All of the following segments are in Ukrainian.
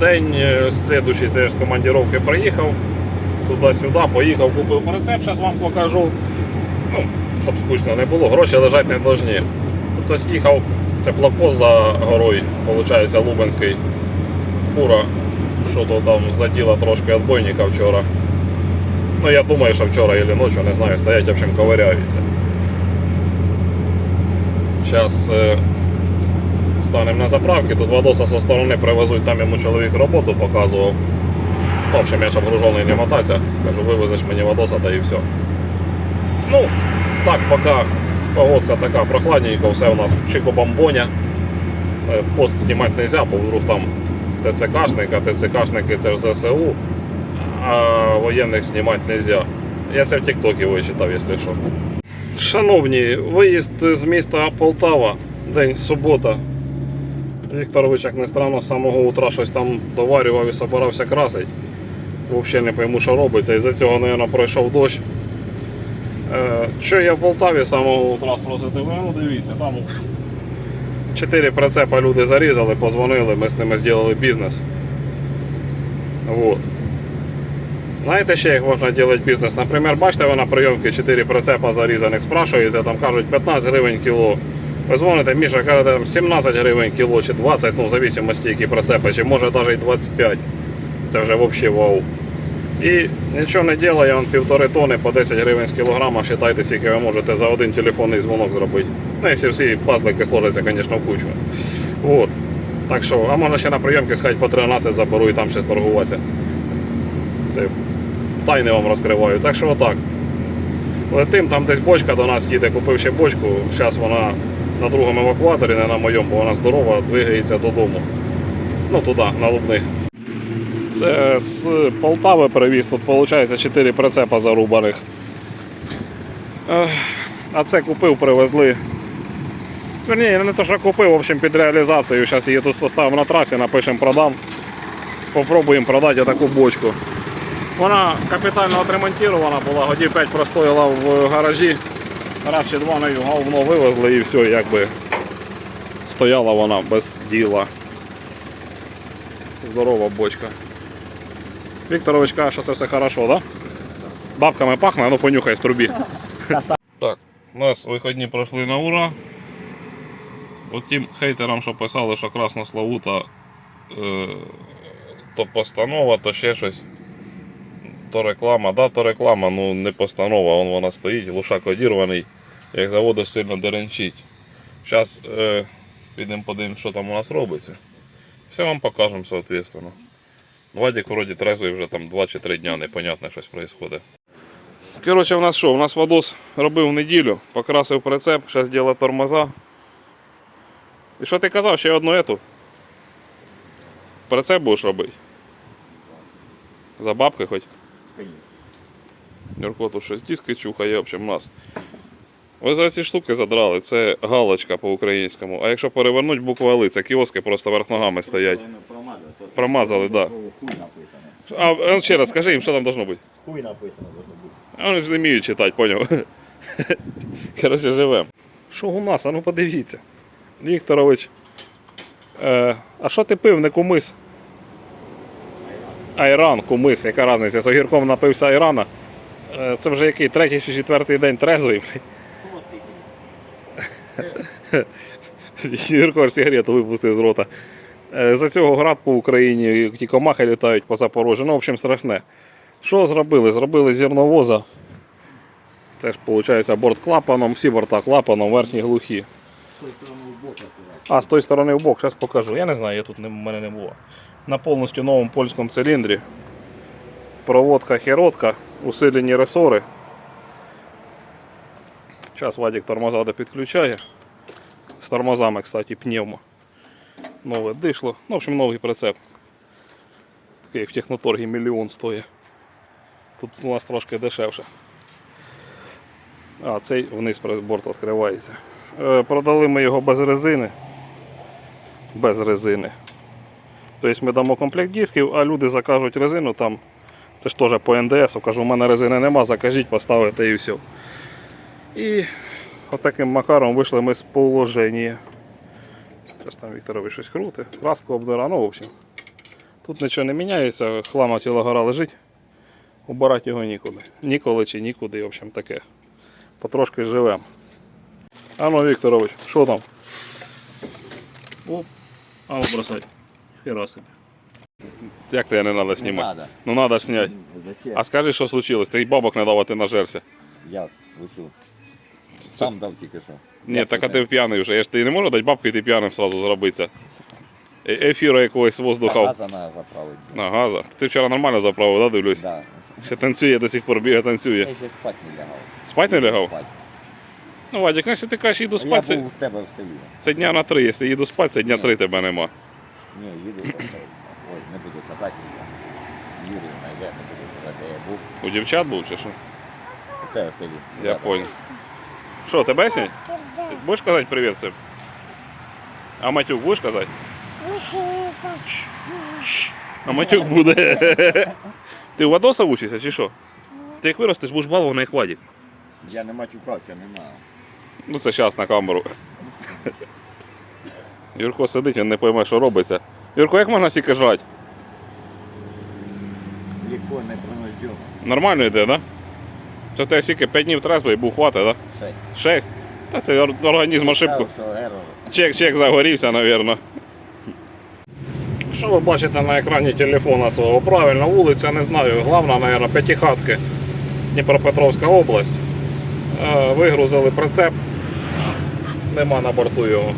день е, слідуючий це з командировки приїхав туди-сюди, поїхав, купив прицеп, зараз вам покажу. Ну, щоб скучно не було, гроші лежать не должні. Хтось їхав, це за горою, виходить, Лубенський. Фура, що то там заділа трошки відбойника вчора. Ну я думаю, що вчора або ночі, не знаю, стоять, в общем, ковиряються. Зараз станемо на заправки, тут Вадоса зі сторони привезуть, там йому чоловік роботу показував. В общем, я ж обгружений не мотаться. Кажу, вивезеш мені Вадоса та і все. Ну, так, поки погодка така прохладненька, все у нас чико-бомбоня. Е, Пост знімати не можна, бо вдруг там ТЦКшник, а ТЦКшники це ж ЗСУ, а воєнних знімати не можна. Я це в Тіктокі вичитав, якщо що. Шановні, виїзд з міста Полтава, день субота. Вікторович, як не странно, з самого утра щось там доварював і собирався красить. Взагалі не пойму, що робиться. І за цього, мабуть, пройшов дощ. Е, що я в Полтаві з самого утра спросити, ну дивіться, там чотири прицепа люди зарізали, позвонили, ми з ними зробили бізнес. Вот. Знаєте ще, як можна робити бізнес? Наприклад, бачите, ви на прийомці 4 прицепа зарізаних, спрашуєте, там кажуть 15 гривень кіло. Ви дзвоните, Міша, кажете, там 17 гривень кіло чи 20, ну в зависимості, які прицепи, чи може навіть і 25. Це вже взагалі вау. І нічого не ділає, он півтори тони по 10 гривень з кілограма, вважайте, скільки ви можете за один телефонний дзвонок зробити. Ну, якщо всі пазлики сложаться, звісно, в кучу. От. Так що, а можна ще на прийомки сказати по 13 заберу і там ще торгуватися. Це тайни вам розкриваю. Так що отак. Летим, там десь бочка до нас їде, купив ще бочку. Зараз вона на другому евакуаторі, не на моєму, бо вона здорова, двигається додому. Ну туди, на Лубни. Це з Полтави привіз, тут виходить 4 прицепа зарубаних. А це купив, привезли. Верні, не то, що купив, в общем, під реалізацію. Зараз її тут поставимо на трасі, напишемо продам. Попробуємо продати таку бочку. Вона капітально отремонтована була, годів 5 простояла в гаражі. Раз чи два нею говно вивезли і все, якби стояла вона без діла. Здорова бочка. Вікторович каже, що це все хорошо, да? Бабками пахне, ну понюхай в трубі. Так, у нас виходні пройшли на ура. От тим хейтерам, що писали, що Краснославута е, то постанова, то ще щось. То реклама, да, то реклама, ну не постанова, вон вона стоїть, лушак одірваний, як заводиш сильно деренчить. Зараз е, підемо подивимось, що там у нас робиться. Все вам покажемо, соответственно. Вадик вроді трезвий вже там 2 чи 3 дня, непонятне щось відбувається. Коротше, у нас що? У нас Вадос робив неділю, покрасив прицеп, зараз робить тормоза. І що ти казав, ще одну ету? Прицеп будеш робити? За бабки хоч? Юрко тут щось диски чухає, в общем, нас. Ви за ці штуки задрали, це галочка по-українському. А якщо перевернуть букву Ли, це кіоски просто верх ногами стоять. Промазали, так. Написано. А ну, ще раз скажи їм, що там должно бути. Хуй написано должно бути. А вони ж не вміють читати, поняв. Коротше, живемо. Що у нас? А ну подивіться. Вікторович. Е, а що ти пив, не кумис? Айран, кумис, яка різниця? З огірком напився айрана. Е, це вже який третій чи четвертий день трезвий. Юрко сигарету випустив з рота. Е, За цього град по Україні, ті комахи літають по Запорожжю. Ну, в общем, страшне. Що зробили? Зробили зерновоза. Це ж виходить борт клапаном, всі борта клапаном, верхні глухі. А, з тої сторони в бок, зараз покажу. Я не знаю, я тут не, в мене не було. На повністю новому польському циліндрі. Проводка херотка, усилені ресори. Зараз Вадик тормоза підключає. З тормозами, кстати, пневмо. Нове дишло. Ну, в общем, новий прицеп. Такий в техноторгі мільйон стоїть. Тут у нас трошки дешевше. А, цей вниз борт відкривається. Е, Продали ми його без резини. Без резини. Тобто ми дамо комплект дисків, а люди закажуть резину там. Це ж теж по НДС. Кажу, у мене резини нема, закажіть, поставите і все. І отаким макаром вийшли ми з положення. Зараз там Вікторович щось круте, краску обдира, ну в общем. Тут нічого не міняється, хлама ціла гора лежить. Убирати його нікуди. Ніколи чи нікуди, в общем таке. Потрошки живемо. Ану, Вікторович, що там? Оп. Ану, бросай. Хера собі. Як тебе не треба знімати? надо. Ну треба зняти. Зачем? А скажи, що случилось? Ти й бабок не дав, а ти нажерся. Я усю. Сам дав тільки що. Ні, так а ти п'яний вже. Я ж ти не можу дати бабки і ти п'яним сразу зробитися. Е- Ефіра якогось воздуха. Газа на заправити. На газа. Ти вчора нормально заправив, да, дивлюсь? Да. Ще танцює до сих пор, бігає, танцює. Я ще спати не лягав. Спать не лягав? Спать. Ну, Вадик, якщо ти кажеш, їду Я спати, це, був у тебе в селі. це дня на три. Якщо їду спати, це дня три тебе нема. Ні, їду просто. Ой, не буду казати. я. Юрій знайде, не буду казати, де я був. У дівчат був чи що? У тебе в селі. Я понял. Що, тебе снять? Будеш казати привіт всім? А Матюк будеш казати? Чш, чш. А Матюк буде. Ти у Вадоса учишся чи що? Ти як виростеш, будеш балований як Вадик. Я не матюкався, не знаю. Ну це зараз на камеру. Юрко сидить, він не пойме, що робиться. Юрко, як можна стільки жрати? Легко не принуждено. Нормально йде, так? Да? Це тебе скільки 5 днів трезвий був хватить, так? Да? 6? Та це організм ошибку. Чек, чек загорівся, мабуть. Що ви бачите на екрані телефона свого? Правильно, вулиця, не знаю. Головна, мабуть, п'ятихатки. Дніпропетровська область. Е, Вигрузили прицеп. Нема на борту його.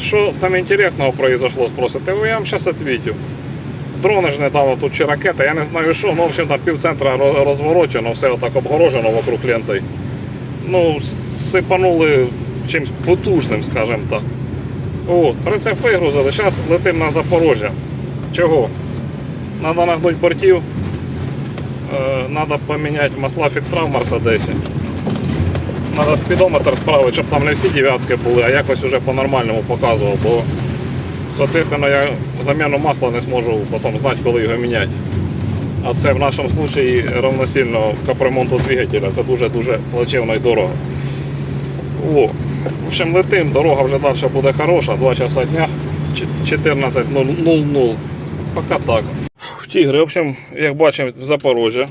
Що там інтересного произошло, спросите? ви, Я вам зараз відповідю. Дрони ж недавно тут чи ракети, я не знаю що, ну, в общем, там півцентра розворочено, все отак обгорожено вокруг лентой. Ну, сипанули чимось потужним, скажімо так. От, прицеп вигрузили, зараз летимо на Запорожжя. Чого? Треба нагнути бортів, треба поміняти масла фільтра в Мерседесі. Треба спідометр справити, щоб там не всі дев'ятки були, а якось уже по-нормальному показував, бо соответственно, я заміну масла не зможу потім знати, коли його міняти. А це в нашому випадку равносильно капремонту двигателя. Це дуже-дуже плачевно і дорого. О, в общем, летим, дорога вже далі буде хороша, 2 часа дня, 14.00. Поки так. Тігри, в общем, як бачимо, в Запорожжя.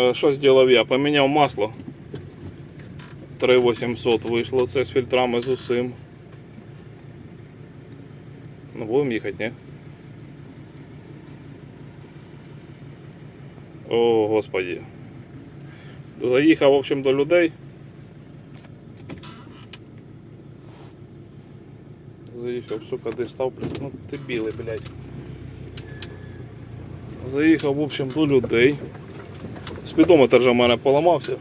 Е, Що зробив я? Поміняв масло. 3800 вийшло це з фільтрами з усім. Ну, будемо їхати, ні? О, господі. Заїхав, в общем, до людей. Заїхав, сука, де став, ну ти білий, блядь. Заїхав, в общем, до людей. Спідометр вже в мене поламався.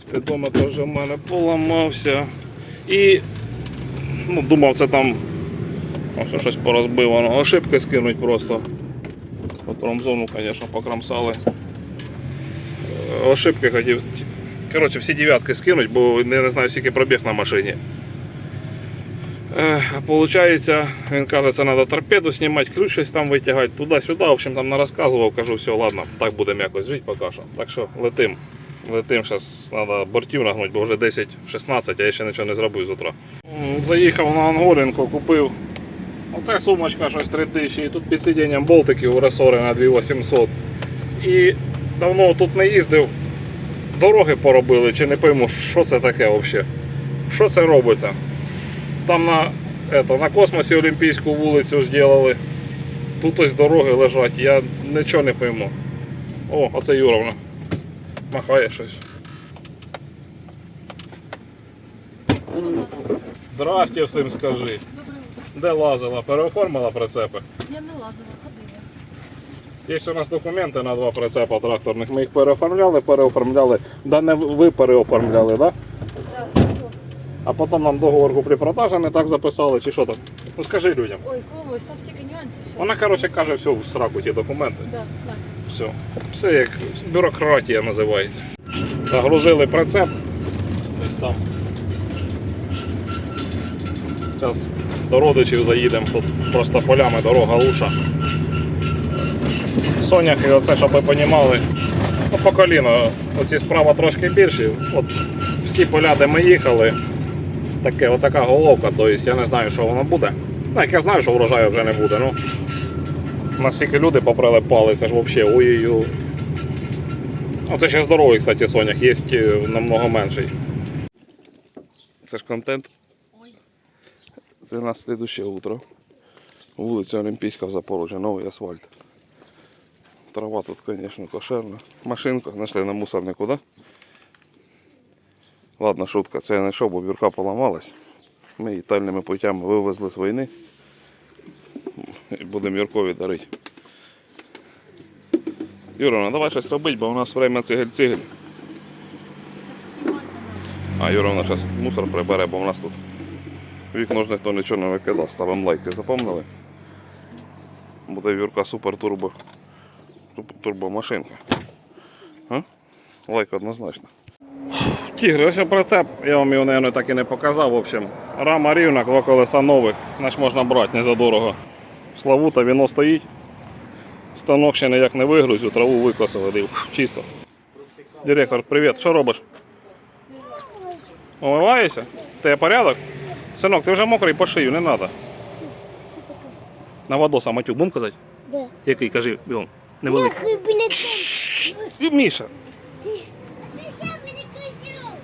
Спідометр вже в мене поламався. І ну, думав, це там ось щось порозбивано. Ошибки скинуть просто. Промзону, звісно, покромсали. Е, Ошибки хотів. Коротше, всі дев'ятки скинуть, бо не, не знаю, скільки пробіг на машині. Е, Получається, він каже, це треба торпеду знімати, ключ щось там витягати, туди-сюди. В общем, там не розказував, кажу, все, ладно, так будемо якось жити поки що. Так що летим. Летим, зараз треба бортів нагнути, бо вже 10-16, а я ще нічого не зробив з утра. Заїхав на Ангоренко, купив. Оце сумочка щось 3000, і тут під сидінням болтиків у ресори на 2800. І давно тут не їздив. Дороги поробили, чи не пойму, що це таке взагалі. Що це робиться? Там на, это, на космосі Олімпійську вулицю зробили. Тут ось дороги лежать, я нічого не пойму. О, оце Юровна. Махає щось. Здрасте всім скажи. Де лазила? Переоформила прицепи. Я не лазила, ходила. Є у нас документи на два прицепа тракторних. Ми їх переоформляли, переоформляли. Да не ви переоформляли, да? Так, все. А потім нам договор куплі-продажі не так записали, чи що там? Ну скажи людям. Ой, Коломось, там стільки нюансів. Все. Вона, коротше, каже, все, в сраку ті документи. Да, так. Все. Все як бюрократія називається. Загрузили прицеп. Десь там. Зараз до родичів заїдемо, тут просто полями дорога луша. Соняхи, оце, щоб ви розуміли, ну, по коліно. Оці справа трошки більші. От всі поля, де ми їхали, таке, отака головка, тобто я не знаю, що воно буде. Ну, як я знаю, що врожаю вже не буде, ну. Настільки люди попрали палець, аж взагалі ой-ой-ой. Ну, це ще здоровий, кстати, сонях, є е, намного менший. Це ж контент. Це у нас слідуще утро. Вулиця Олімпійська в Запорожжя, новий асфальт. Трава тут, звісно, кошерна. Машинка знайшли на мусорнику, да? Ладно, шутка, це я знайшов, бо бірка поламалась. Ми її тальними путями вивезли з війни. І будемо Юркові дарити. Юра, ну давай щось робити, бо у нас время цигель-цигель. А Юра зараз мусор прибере, бо у нас тут вікно ж ніхто нічого не викидав. Ставимо лайки, запомнили? Буде Юрка супер турбо. Турбомашинка. А? Лайк однозначно. Тігри, ось прицеп, я вам його, мабуть, так і не показав. В общем, рама рівна, два колеса нових, значить можна брати не задорого. Славута, віно стоїть. Станок ще ніяк не вигрузю, траву викосили, див, чисто. Директор, привіт, що робиш? Умиваєшся? Тебе порядок? Синок, ти вже мокрий по шию, не треба. На водоса матюк, будемо казати? Да. Який, кажи, бігом. Невеликий. Міша,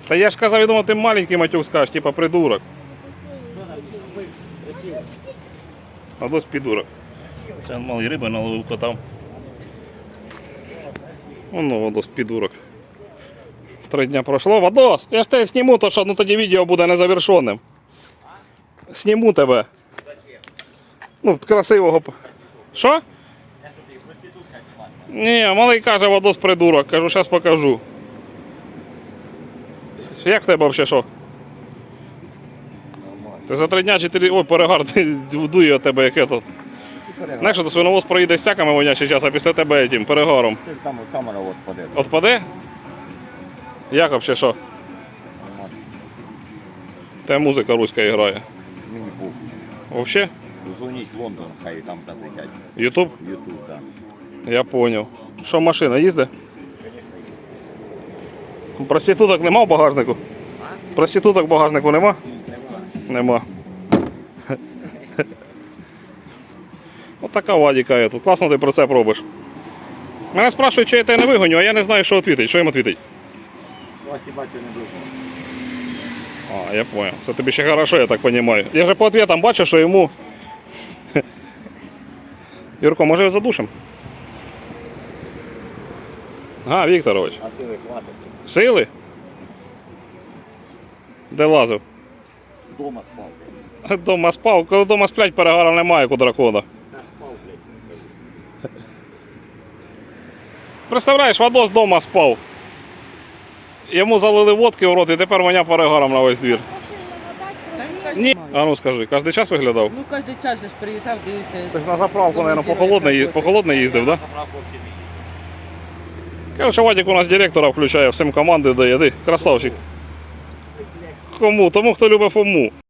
та я ж казав, я думав, ти маленький матюк скажеш, типа придурок. А дось підурок. Це малий риби наловив котам. Воно Вадос підурок. Три дня пройшло. Вадос, я ж тебе зніму, то що ну тоді відео буде незавершеним. Зніму тебе. Ну, красивого. Що? Ні, малий каже, Вадос придурок. Кажу, зараз покажу. Як в тебе взагалі що? Ти за три дня чотири. Ой, перегар, ти вдує тебе яке то. Знаєш, що то свиновоз проїде з сяками вонячий час, а після тебе тим перегаром. Ти там камера от. Отпаде? Як взагалі що? Та музика руська грає. Мені був. Взагалі? Дзвоніть в Лондон, хай там запретять. Ютуб? Ютуб, так. Я поняв. Що машина їздить? Проституток нема в багажнику? Проституток в багажнику нема? Нема. Ось така вадіка є тут. Класно ти про це робиш. Мене спрашують, чи я тебе не вигоню, а я не знаю, що відповідати. Що їм відповідати? Вас і батько не вигнав. А, я понял. Це тобі ще хорошо, я так розумію. Я вже по ответам бачу, що йому. Юрко, може задушим? А, Вікторович. А сили хватить. Сили? Де лазив? Дома спав. блядь. Дома спав. Коли дома сплять, перегарів немає, як у дракона. Та спав, блядь. Представляєш, Вадос дома спав. Йому залили водки в рот і тепер мене перегаром на весь двір. Ні. А ну скажи, кожен час виглядав? Ну, кожен час же ж приїжджав, дивився. Це ж на заправку, мабуть, по холодне, по холодне їздив, так? Да? Заправку взагалі не їздив. Короче, Вадик у нас директора включає, всім команди дає. Ди, красавчик. Кому? Тому, хто любить Фому.